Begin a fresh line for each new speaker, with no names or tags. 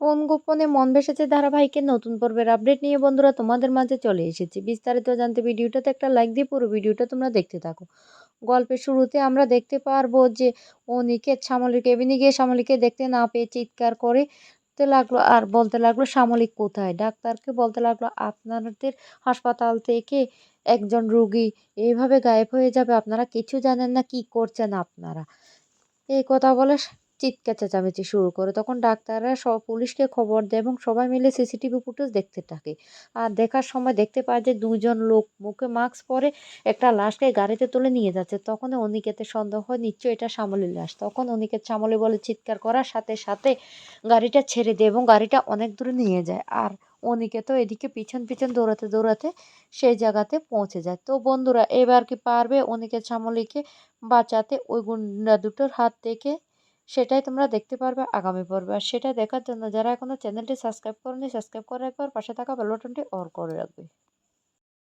কোন গোপনে মন ভেসেছে ধারাবাহিকের নতুন পর্বের আপডেট নিয়ে বন্ধুরা তোমাদের মাঝে চলে এসেছি। বিস্তারিত জানতে ভিডিওটাতে একটা লাইক দিয়ে পুরো ভিডিওটা তোমরা দেখতে থাকো। গল্পের শুরুতে আমরা দেখতে পারব যে ও অনিকেত শ্যামলীর কেবিনে গিয়ে শ্যামলীকে দেখতে না পেয়ে চিৎকার করে লাগল, আর বলতে লাগল শ্যামলিক কোথায়? ডাক্তারকে বলতে লাগল, আপনাদের হাসপাতাল থেকে একজন রুগী এইভাবে গায়েব হয়ে যাবে, আপনারা কিছু জানেন না, কি করছেন আপনারা? এই কথা বলে চিৎকার চেঁচামেচি শুরু করে। তখন ডাক্তাররা সব পুলিশকে খবর দেয় এবং সবাই মিলে সিসিটিভি ফুটেজ দেখতে থাকে। আর দেখার সময় দেখতে পায় যে দুজন লোক মুখে মাস্ক পরে একটা লাশকে গাড়িতে তুলে নিয়ে যাচ্ছে। তখন অনিকেতে সন্দেহ হয়, নিশ্চয়ই এটা শ্যামলীর লাশ। তখন অনিকেত শ্যামলী বলে চিৎকার করার সাথে সাথে গাড়িটা ছেড়ে দেয় এবং গাড়িটা অনেক দূরে নিয়ে যায়। আর অনিকেত এদিকে পিছন পিছন দৌড়াতে দৌড়াতে সেই জায়গাতে পৌঁছে যায়। তো বন্ধুরা, এবার কি পারবে অনিকেত শ্যামলীকে বাঁচাতে? ওই গুন্ডা দুটোর হাত থেকে সেটাই তোমরা দেখতে পারবে আগামী পর্বে। আর সেটা দেখার জন্য যারা এখনও চ্যানেলটি সাবস্ক্রাইব করেনি সাবস্ক্রাইব করার পর পাশে থাকা বেলবটনটি অন করে রাখবে।